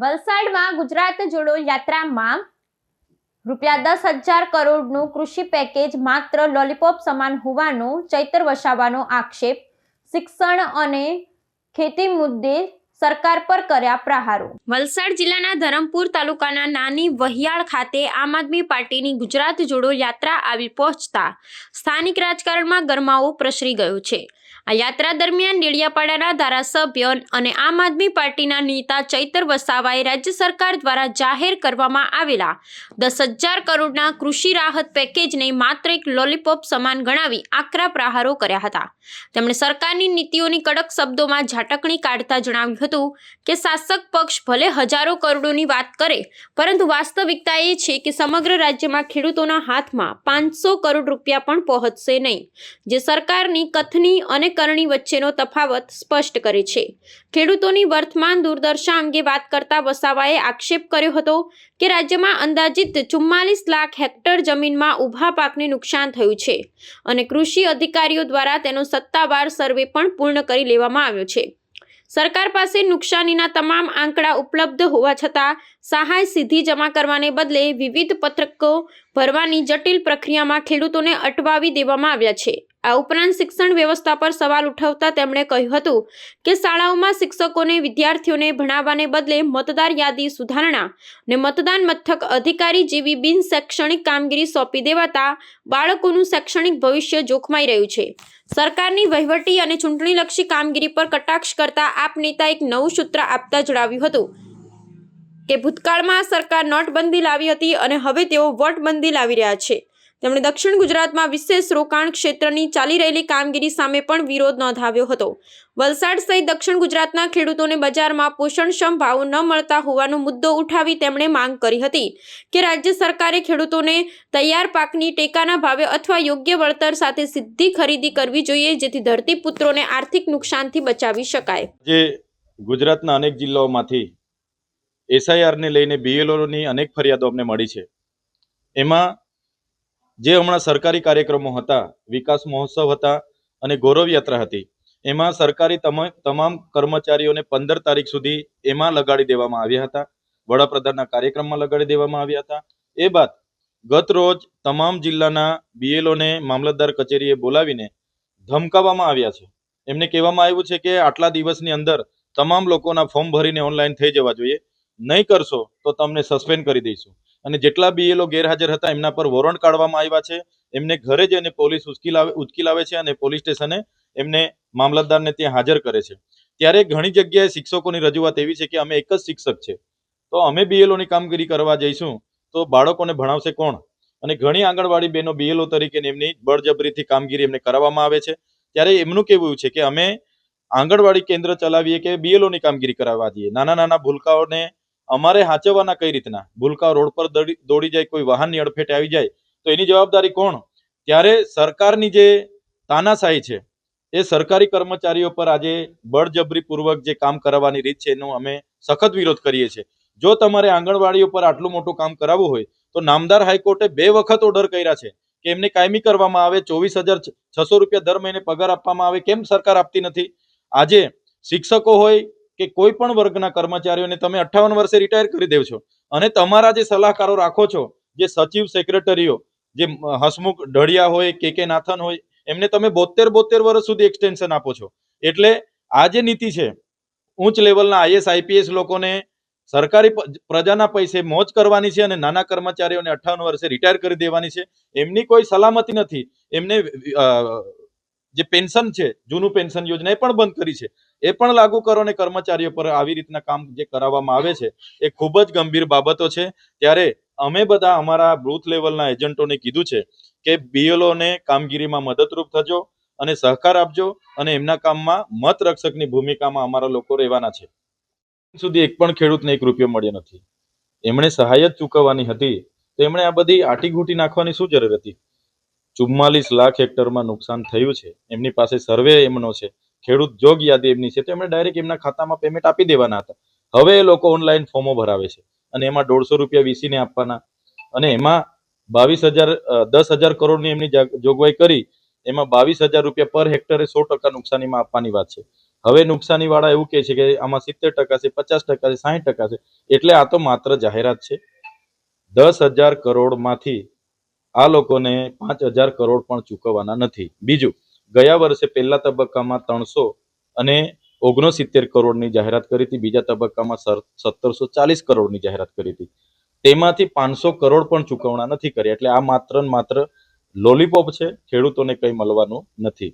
વલસાડમાં ગુજરાત જોડો યાત્રામાં રૂપિયા દસ હજાર કરોડનું કૃષિ પેકેજ માત્ર લોલીપોપ સમાન હોવાનો ચૈતર વસાવાનો આક્ષેપ. શિક્ષણ અને ખેતી મુદ્દે સરકાર પર કર્યા પ્રહારો. વલસાડ જિલ્લાના ધરમપુર તાલુકાના નાની વહિયાળ ખાતે આમ આદમી પાર્ટીની ગુજરાત જોડો યાત્રા આવી પહોંચતા સ્થાનિક રાજકારણમાં ગરમાવો પ્રસરી ગયો છે. આ યાત્રા દરમિયાન ડેડિયાપાડાના ધારાસભ્ય અને આમ આદમી પાર્ટીના નેતા ચૈતર વસાવાએ રાજ્ય સરકાર દ્વારા જાહેર કરવામાં આવેલા દસ હજાર કરોડના કૃષિ રાહત પેકેજને માત્ર એક લોલીપોપ સમાન ગણાવી આકરા પ્રહારો કર્યા હતા. તેમણે સરકારની નીતિઓની કડક શબ્દોમાં ઝાટકણી કાઢતા જણાવ્યું હતું કે શાસક પક્ષ ભલે હજારો કરોડોની વાત કરે, પરંતુ વાસ્તવિકતા એ છે કે સમગ્ર રાજ્યમાં ખેડૂતોના હાથમાં પાંચસો કરોડ રૂપિયા પણ પહોંચશે નહીં. જે સરકારની કથની અને કરણી વચ્ચેનો તફાવત સ્પષ્ટ કરે છે. ખેડૂતોની વર્તમાન દુર્દશા અંગે વાત કરતા વસાવાએ આક્ષેપ કર્યો હતો કે રાજ્યમાં અંદાજિત ચુમ્માલીસ લાખ હેક્ટર જમીનમાં ઊભા પાકને નુકસાન થયું છે અને કૃષિ અધિકારીઓ દ્વારા તેનો સત્તાવાર સર્વે પણ પૂર્ણ કરી લેવામાં આવ્યો છે. સરકાર પાસે નુકસાનીના તમામ આંકડા ઉપલબ્ધ હોવા છતાં સહાય સીધી જમા કરવાને બદલે વિવિધ પત્રકો ભરવાની જટિલ પ્રક્રિયામાં ખેડૂતોને અટવાવી દેવામાં આવ્યા છે. આ ઉપરાંત શિક્ષણ વ્યવસ્થા પર સવાલ ઉઠાવતા તેમણે કહ્યું હતું કે શાળાઓમાં શિક્ષકોને વિદ્યાર્થીઓને ભણાવવાને બદલે મતદાર યાદી સુધારણા અને મતદાન મથક અધિકારી જેવી બિન શૈક્ષણિક કામગીરી સોંપી દેવાતા બાળકોનું શૈક્ષણિક ભવિષ્ય જોખમાઈ રહ્યું છે. સરકારની વહીવટી અને ચૂંટણીલક્ષી કામગીરી પર કટાક્ષ કરતા આપ નેતા એક નવું સૂત્ર આપતા જણાવ્યું હતું. કે ભૂતકાળમાં સરકાર નોટબંધી લાવી હતી અને હવે તેઓ વોટબંધી લાવી રહ્યા છે. તેમણે દક્ષિણ ગુજરાતમાં વિશેષ રોકાણ ક્ષેત્રની ચાલી રહેલી કામગીરી સામે પણ વિરોધ નોંધાવ્યો હતો. વલસાડ સહિત દક્ષિણ ગુજરાતના ખેડૂતોને બજારમાં પોષણક્ષમ ભાવ ન મળતા હોવાનો મુદ્દો ઉઠાવી તેમણે માંગ કરી હતી કે રાજ્ય સરકારે ખેડૂતોને તૈયાર પાકની ટેકાના ભાવે અથવા યોગ્ય વળતર સાથે સીધી ખરીદી કરવી જોઈએ જેથી ધરતીપુત્રોને આર્થિક નુકસાનથી બચાવી શકાય. ગુજરાતના અનેક જિલ્લાઓમાંથી એસઆઈઆરને લઈને બીએલઓની અનેક ફરિયાદો અમને મળી છે. એમાં જે હમણાં સરકારી કાર્યક્રમો હતા, વિકાસ મહોત્સવ હતા અને ગૌરવ યાત્રા હતી, એમાં સરકારી તમા- તમામ કર્મચારીઓને પંદર તારીખ સુધી એમાં લગાડી દેવામાં આવ્યા હતા. વડાપ્રધાનના કાર્યક્રમમાં લગાડી દેવામાં આવ્યા હતા. એ બાદ ગત રોજ તમામ જિલ્લાના બીએલઓને મામલતદાર કચેરીએ બોલાવીને ધમકાવવામાં આવ્યા છે. એમને કહેવામાં આવ્યું છે કે આટલા દિવસની અંદર તમામ લોકોના ફોર્મ ભરીને ઓનલાઈન થઈ જવા જોઈએ. નહીં કરશો, તો તમને સસ્પેન્ડ કરી દઈશું. અને જેટલા બીએલઓ ગેરહાજર હતા, એમના પર વોરંટ કાઢવામાં આવ્યા છે. એમને ઘરે જઈને પોલીસ ઉચકી લાવે ઉચકી લાવે છે અને પોલીસ સ્ટેશને એમને મામલતદારને ત્યાં હાજર કરે છે. ત્યારે ઘણી જગ્યાએ શિક્ષકોની રજૂઆત એવી છે કે અમે એક જ શિક્ષક છે. તો અમે બીએલઓની કામગીરી કરવા જઈશું, તો બાળકોને ભણાવશે કોણ? અને ઘણી આંગણવાડી બહેનો બીએલઓ તરીકે એમની બળજબરીથી કામગીરી એમને કરાવવામાં આવે છે. ત્યારે એમનું કેવું છે કે અમે આંગણવાડી કેન્દ્ર ચલાવીએ કે બીએલઓની કામગીરી કરાવવા દઈએ નાના નાના ભૂલકાઓને અમારે હાચવવાના કઈ રીતના? ભૂલકા રોડ પર દોડી જાય, કોઈ વાહનની અડફેટે આવી જાય, તો એની જવાબદારી કોણ? ત્યારે સરકારની જે તાનાશાહી છે, એ સરકારી કર્મચારીઓ પર આજે બળજબરીપૂર્વક જે કામ કરાવવાની રીત છે, એનો અમે સખત વિરોધ કરીએ છીએ. જો તમારે આંગણવાડીઓ પર આટલું મોટું કામ કરાવવું હોય, તો નામદાર હાઈકોર્ટે બે વખત ઓર્ડર કર્યા છે કે એમને કાયમી કરવામાં આવે, ચોવીસ હજાર છસો રૂપિયા દર મહિને પગાર આપવામાં આવે, કેમ સરકાર આપતી નથી? આજે શિક્ષકો હોય કે કોઈ પણ વર્ગના કર્મચારીઓને તમે અઠ્ઠાવન વર્ષે રિટાયર કરી દેવ છો. અને તમારા જે સલાહકારો રાખો છો, જે સચિવ સેક્રેટરીઓ જે હસમુખ ઢળિયા હોય, કે કે નાથન હોય, એમને તમે બોતેર બોતેર વર્ષ સુધી એક્સટેન્શન આપો છો. એટલે આ જે નીતિ છે, ઉચ્ચ લેવલના આઈએસ, આઈપીએસ લોકોને સરકારી પ્રજાના પૈસે મોજ કરવાની છે અને નાના કર્મચારીઓને અઠાવન વર્ષે રિટાયર કરી દેવાની છે. એમની કોઈ સલામતી નથી. એમને જે પેન્શન છે, જૂનું પેન્શન યોજના એ પણ બંધ કરી છે. એ પણ લાગુ કરો અને કર્મચારીઓ પર આવી રીતના કામ જે કરાવવામાં આવે છે, એ ખૂબ જ ગંભીર બાબતો છે. ત્યારે અમે બધા અમારા બૂથ લેવલના એજન્ટોને કીધું છે કે બીએલઓને કામગીરીમાં મદદરૂપ થજો અને સહકાર આપજો અને એમના કામમાં મત રક્ષકની ભૂમિકામાં અમારા લોકો રહેવાના છે. સુધી એક પણ ખેડૂતને એક રૂપિયો મળ્યો નથી. એમણે સહાય જ ચૂકવવાની હતી. તો એમણે આ બધી આટીઘૂટી નાખવાની શું જરૂર હતી? ચુમ્માલીસ લાખ હેક્ટરમાં નુકસાન થયું છે. એમની પાસે સર્વે એમનો છે. ખેડૂત જોગ યાદી એમની છે તો એમણે ડાયરેક્ટ એમના ખાતામાં પેમેન્ટ આપી દેવાના હતા. હવે એ લોકો ઓનલાઈન ફોર્મો ભરાવે છે અને એમાં દોઢસો રૂપિયા વીસીને આપવાના અને એમાં બાવીસ હજાર દસ હજાર કરોડની એમની જોગવાઈ કરી, એમાં બાવીસ હજાર રૂપિયા પર હેક્ટરે સો ટકા નુકસાનીમાં આપવાની વાત છે. હવે નુકસાનીવાળા એવું કહે છે કે આમાં સિત્તેર ટકા છે, પચાસ ટકા છે, સાહીઠ ટકા છે, એટલે આ તો માત્ર જાહેરાત છે. દસ હજાર કરોડમાંથી આ લોકોને પાંચ હજાર કરોડ પણ ચૂકવવાના નથી. બીજું ગયા વર્ષે પહેલા તબક્કામાં ત્રણસો અને ઓગણસિત્તેર કરોડની જાહેરાત કરી હતી. બીજા તબક્કામાં સત્તરસો ચાલીસ કરોડની જાહેરાત કરી હતી. તેમાંથી પાંચસો કરોડ પણ ચૂકવણા નથી કરી એટલે આ માત્ર માત્ર લોલીપોપ છે. ખેડૂતોને કંઈ મળવાનું નથી.